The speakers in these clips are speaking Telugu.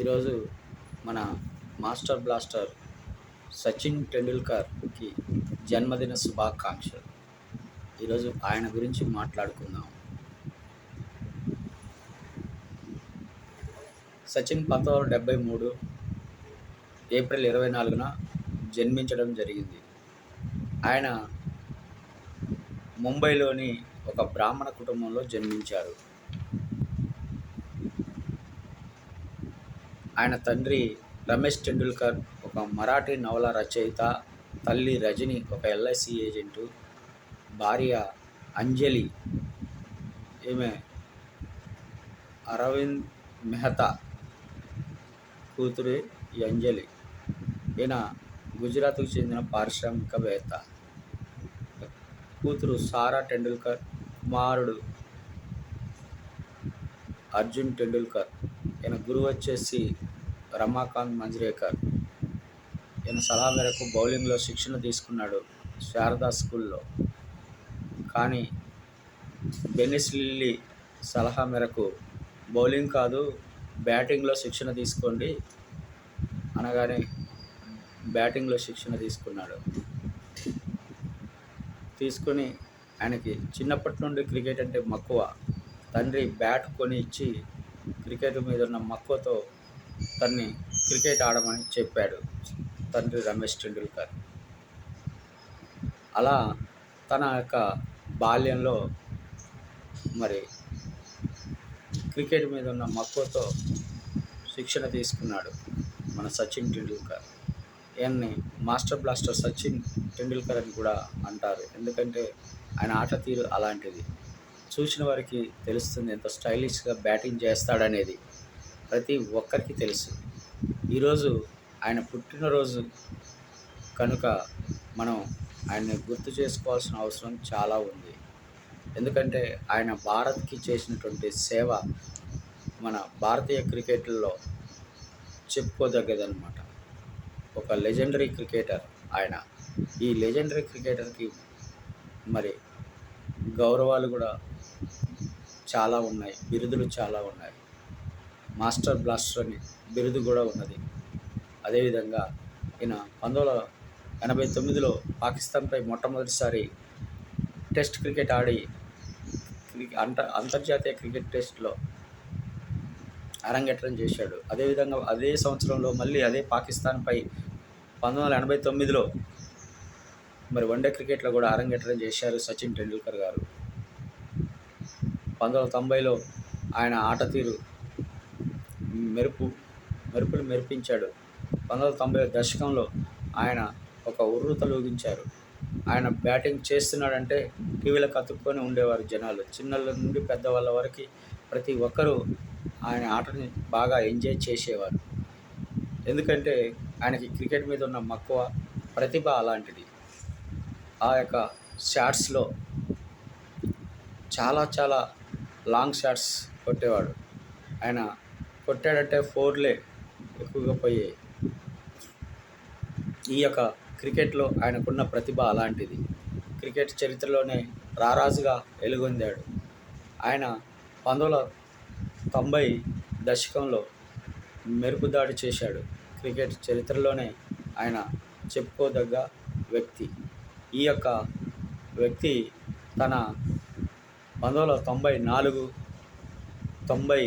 ఈరోజు మన మాస్టర్ బ్లాస్టర్ సచిన్ టెండూల్కర్కి జన్మదిన శుభాకాంక్షలు. ఈరోజు ఆయన గురించి మాట్లాడుకుందాం. సచిన్ పంతొమ్మిది వందల డెబ్బై మూడు ఏప్రిల్ ఇరవై నాలుగున జన్మించడం జరిగింది. ఆయన ముంబైలోని ఒక బ్రాహ్మణ కుటుంబంలో జన్మించారు. ఆయన తండ్రి రమేష్ టెండూల్కర్ ఒక మరాఠీ నవల రచయిత తల్లి రజని ఒక ఎల్ఐసి ఏజెంటు భార్య అంజలి ఈమె అరవింద్ మెహతా కూతురు ఈ అంజలి. ఈయన గుజరాత్కు చెందిన పారిశ్రామికవేత్త. కూతురు సారా టెండూల్కర్ కుమారుడు అర్జున్ టెండూల్కర్. ఈయన గురువు వచ్చేసి రమాకాంత్ మంజ్రేకర్. ఈయన సలహా మేరకు బౌలింగ్లో శిక్షణ తీసుకున్నాడు శారదా స్కూల్లో. కానీ బెనిస్ లిల్లీ సలహా మేరకు బౌలింగ్ కాదు బ్యాటింగ్లో శిక్షణ తీసుకోండి అనగానే బ్యాటింగ్లో శిక్షణ తీసుకున్నాడు. తీసుకొని ఆయనకి చిన్నప్పటి నుండి క్రికెట్ అంటే మక్కువ. తండ్రి బ్యాట్ కొని ఇచ్చి క్రికెట్ మీద ఉన్న మక్కువతో తన్ని క్రికెట్ ఆడమని చెప్పాడు తండ్రి రమేష్ టెండూల్కర్. అలా తన యొక్క బాల్యంలో మరి క్రికెట్ మీద ఉన్న మక్కువతో శిక్షణ తీసుకున్నాడు మన సచిన్ టెండూల్కర్. ఈయన్ని మాస్టర్ బ్లాస్టర్ సచిన్ టెండూల్కర్ అని కూడా అంటారు. ఎందుకంటే ఆయన ఆట తీరు అలాంటిది. చూసిన వారికి తెలుస్తుంది ఎంత స్టైలిష్గా బ్యాటింగ్ చేస్తాడనేది. ప్రతి ఒక్కరికి తెలుసు. ఈరోజు ఆయన పుట్టినరోజు. కనుక మనం ఆయన్ని గుర్తు చేసుకోవాల్సిన అవసరం చాలా ఉంది. ఎందుకంటే ఆయన భారత్కి చేసినటువంటి సేవ మన భారతీయ క్రికెట్లో చెప్పుకోదగ్గదనమాట ఒక లెజెండరీ క్రికెటర్ ఆయన. ఈ లెజెండరీ క్రికెటర్కి మరి గౌరవాలు కూడా చాలా ఉన్నాయి. బిరుదులు చాలా ఉన్నాయి. మాస్టర్ బ్లాస్టర్ అని బిరుదు కూడా ఉన్నది. అదేవిధంగా ఈయన పంతొమ్మిది వందల ఎనభై తొమ్మిదిలో పాకిస్తాన్పై మొట్టమొదటిసారి టెస్ట్ క్రికెట్ ఆడి అంత అంతర్జాతీయ క్రికెట్ టెస్ట్లో అరంగేట్రం చేశాడు. అదేవిధంగా అదే సంవత్సరంలో మళ్ళీ అదే పాకిస్తాన్పై పంతొమ్మిది వందల ఎనభై తొమ్మిదిలో మరి వన్డే క్రికెట్లో కూడా అరంగేట్రం చేశారు సచిన్ టెండూల్కర్ గారు. పంతొమ్మిది వందల తొంభైలో ఆయన ఆట తీరు మెరుపు మెరుపులు మెరిపించాడు. పంతొమ్మిది వందల తొంభై దశకంలో ఆయన ఒక ఉర్రు తొలగించారు ఆయన బ్యాటింగ్ చేస్తున్నాడంటే టీవీలకు అతుక్కొని ఉండేవారు జనాలు. చిన్నల నుండి పెద్దవాళ్ళ వరకు ప్రతి ఒక్కరూ ఆయన ఆటని బాగా ఎంజాయ్ చేసేవారు. ఎందుకంటే ఆయనకి క్రికెట్ మీద ఉన్న మక్కువ ప్రతిభ అలాంటిది. ఆ యొక్క షాట్స్లో చాలా చాలా లాంగ్ షాట్స్ కొట్టేవాడు. ఆయన కొట్టాడంటే ఫోర్లే ఎక్కువగా పోయాయి. ఈ యొక్క క్రికెట్లో ఆయనకున్న ప్రతిభ అలాంటిది. క్రికెట్ చరిత్రలోనే రారాజుగా వెలుగొందాడు ఆయన పంతొమ్మిది వందల తొంభై దశకంలో మెరుపుదాడి చేశాడు. క్రికెట్ చరిత్రలోనే ఆయన చెప్పుకోదగ్గ వ్యక్తి. ఈ యొక్క వ్యక్తి తన పంతొమ్మిది వందల తొంభై నాలుగు తొంభై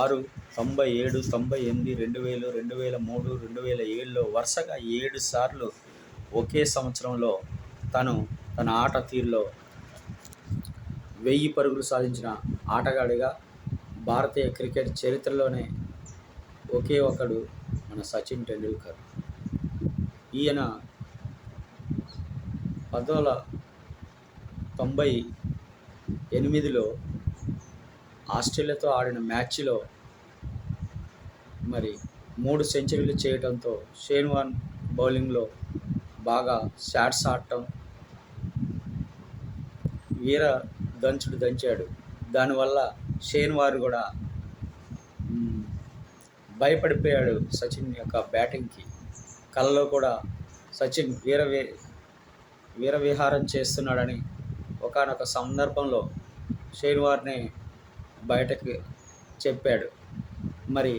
ఆరు తొంభై ఏడు తొంభై ఎనిమిది రెండు వేలు రెండు వేల మూడు రెండు వేల ఏడులో వరుసగా ఏడు సార్లు ఒకే సంవత్సరంలో తను తన ఆట తీరులో వెయ్యి పరుగులు సాధించిన ఆటగాడిగా భారతీయ క్రికెట్ చరిత్రలోనే ఒకే ఒకడు మన సచిన్ టెండూల్కర్. ఈయన పంతొమ్మిది తొంభై ఎనిమిదిలో ఆస్ట్రేలియాతో ఆడిన మ్యాచ్లో మరి మూడు సెంచరీలు చేయడంతో షేన్వాన్ బౌలింగ్లో బాగా షాట్స్ ఆడటం వీర దంచుడు దంచాడు. దానివల్ల షేన్ వారు కూడా భయపడిపోయాడు సచిన్ యొక్క బ్యాటింగ్కి. కలలో కూడా సచిన్ వీర వీరవిహారం చేస్తున్నాడని ఒకానొక సందర్భంలో షేన్ వారిని బయటకు చెప్పాడు. మరి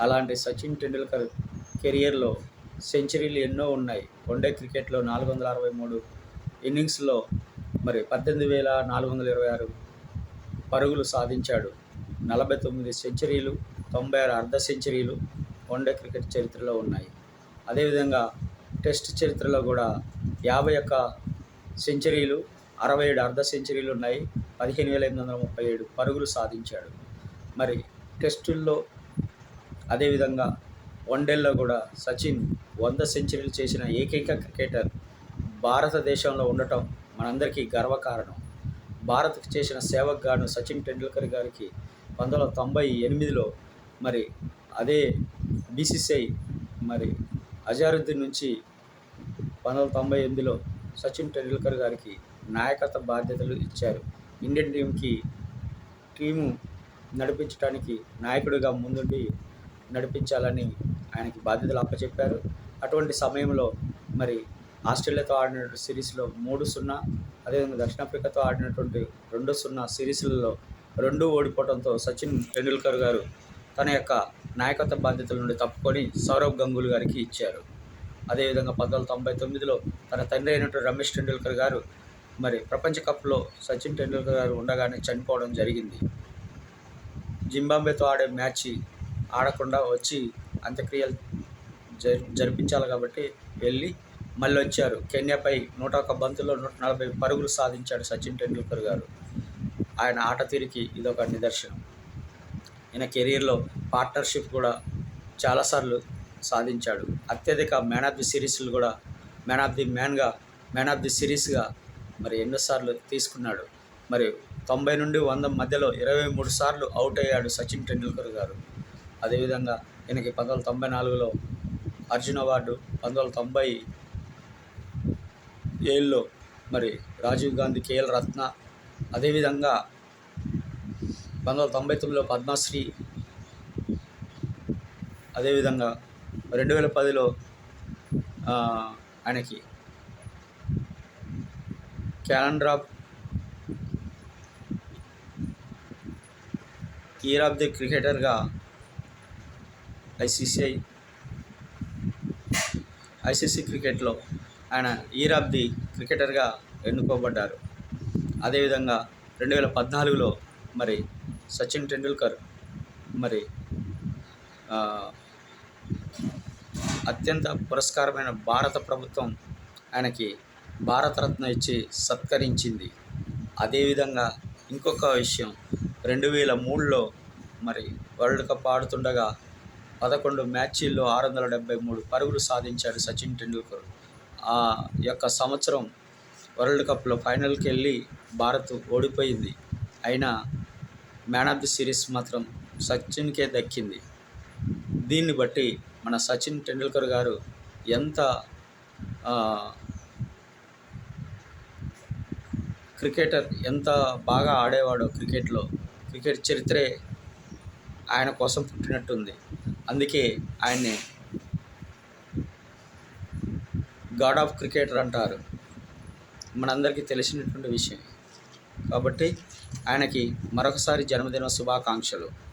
అలాంటి సచిన్ టెండూల్కర్ కెరియర్లో సెంచరీలు ఎన్నో ఉన్నాయి. వన్డే క్రికెట్లో నాలుగు వందల అరవై మూడు ఇన్నింగ్స్లో మరి పద్దెనిమిది వేల నాలుగు వందల ఇరవై ఆరు పరుగులు సాధించాడు. నలభై తొమ్మిది సెంచరీలు తొంభై ఆరు అర్ధ సెంచరీలు వన్డే క్రికెట్ చరిత్రలో ఉన్నాయి. అదేవిధంగా టెస్ట్ చరిత్రలో కూడా యాభై ఒక్క సెంచరీలు అరవై ఏడు అర్ధ సెంచరీలు ఉన్నాయి. పదిహేను వేల ఎనిమిది వందల ముప్పై ఏడు పరుగులు సాధించాడు. మరి టెస్టుల్లో అదేవిధంగా వన్డేల్లో కూడా సచిన్ వంద సెంచరీలు చేసిన ఏకైక క్రికెటర్ భారతదేశంలో ఉండటం మనందరికీ గర్వకారణం. భారత్కు చేసిన సేవకు గాను సచిన్ టెండూల్కర్ గారికి పంతొమ్మిది వందల తొంభై ఎనిమిదిలో మరి అదే బీసీసీఐ మరి అజారుద్దీన్ నుంచి పంతొమ్మిది వందల తొంభై ఎనిమిదిలో సచిన్ టెండూల్కర్ గారికి నాయకత్వ బాధ్యతలు ఇచ్చారు. ఇండియన్ టీంకి టీము నడిపించడానికి నాయకుడిగా ముందుండి నడిపించాలని ఆయనకి బాధ్యతలు అప్పచెప్పారు. అటువంటి సమయంలో మరి ఆస్ట్రేలియాతో ఆడినటువంటి సిరీస్లో మూడు సున్నా అదేవిధంగా దక్షిణాఫ్రికాతో ఆడినటువంటి రెండు సున్నా సిరీస్లలో రెండు ఓడిపోవడంతో సచిన్ టెండూల్కర్ గారు తన యొక్క నాయకత్వ బాధ్యతల నుండి తప్పుకొని సౌరవ్ గంగూలీ గారికి ఇచ్చారు. అదేవిధంగా పంతొమ్మిది వందల తొంభై తొమ్మిదిలో తన తండ్రి అయినటువంటి రమేష్ టెండూల్కర్ గారు మరి ప్రపంచ కప్లో సచిన్ టెండూల్కర్ గారు ఉండగానే చనిపోవడం జరిగింది. జింబాబ్వేతో ఆడే మ్యాచ్ ఆడకుండా వచ్చి అంత్యక్రియలు జరి జరిపించాలి కాబట్టి వెళ్ళి మళ్ళీ వచ్చారు. కెన్యాపై నూట ఒక్క బంతుల్లో నూట నలభై పరుగులు సాధించాడు సచిన్ టెండూల్కర్ గారు. ఆయన ఆట తీరికి ఇదొక నిదర్శనం. ఈయన కెరీర్లో పార్ట్నర్షిప్ కూడా చాలాసార్లు సాధించాడు. అత్యధిక మ్యాన్ ఆఫ్ ది సిరీస్లు కూడా మ్యాన్ ఆఫ్ ది మ్యాన్గా మ్యాన్ ఆఫ్ ది సిరీస్గా మరి ఎన్నోసార్లు తీసుకున్నాడు. మరి తొంభై నుండి వంద మధ్యలో ఇరవై మూడు సార్లు అవుట్ అయ్యాడు సచిన్ టెండూల్కర్ గారు. అదేవిధంగా ఈయనకి పంతొమ్మిది వందల తొంభై నాలుగులో అర్జున్ అవార్డు పంతొమ్మిది వందల తొంభై ఏళ్ళలో మరి రాజీవ్ గాంధీ కేఎల్ రత్న అదేవిధంగా పంతొమ్మిది వందల తొంభై తొమ్మిదిలో పద్మశ్రీ అదేవిధంగా రెండు వేల పదిలో ఆయనకి calendar of year of the క్రికెటర్గా ICCI ICC క్రికెట్లో ఆయన ఈర్ ఆఫ్ ది క్రికెటర్గా ఎన్నుకోబడ్డారు. అదేవిధంగా రెండు వేల పద్నాలుగులో మరి సచిన్ టెండూల్కర్ మరి అత్యంత పురస్కారమైన భారత ప్రభుత్వం ఆయనకి భారతరత్న ఇచ్చి సత్కరించింది. అదేవిధంగా ఇంకొక విషయం రెండు వేల మూడులో మరి వరల్డ్ కప్ ఆడుతుండగా పదకొండు మ్యాచీల్లో ఆరు వందల డెబ్బై మూడు పరుగులు సాధించాడు సచిన్ టెండూల్కర్. ఆ యొక్క సంవత్సరం వరల్డ్ కప్లో ఫైనల్కి వెళ్ళి భారత్ ఓడిపోయింది. అయినా మ్యాన్ ఆఫ్ ది సిరీస్ మాత్రం సచిన్కే దక్కింది. దీన్ని బట్టి మన సచిన్ టెండూల్కర్ గారు ఎంత క్రికెటర్ ఎంత బాగా ఆడేవాడో క్రికెట్లో క్రికెట్ చరిత్రే ఆయన కోసం పుట్టినట్టుంది. అందుకే ఆయన్ని గాడ్ ఆఫ్ క్రికెటర్ అంటారు. మనందరికీ తెలిసినటువంటి విషయం. కాబట్టి ఆయనకి మరొకసారి జన్మదిన శుభాకాంక్షలు.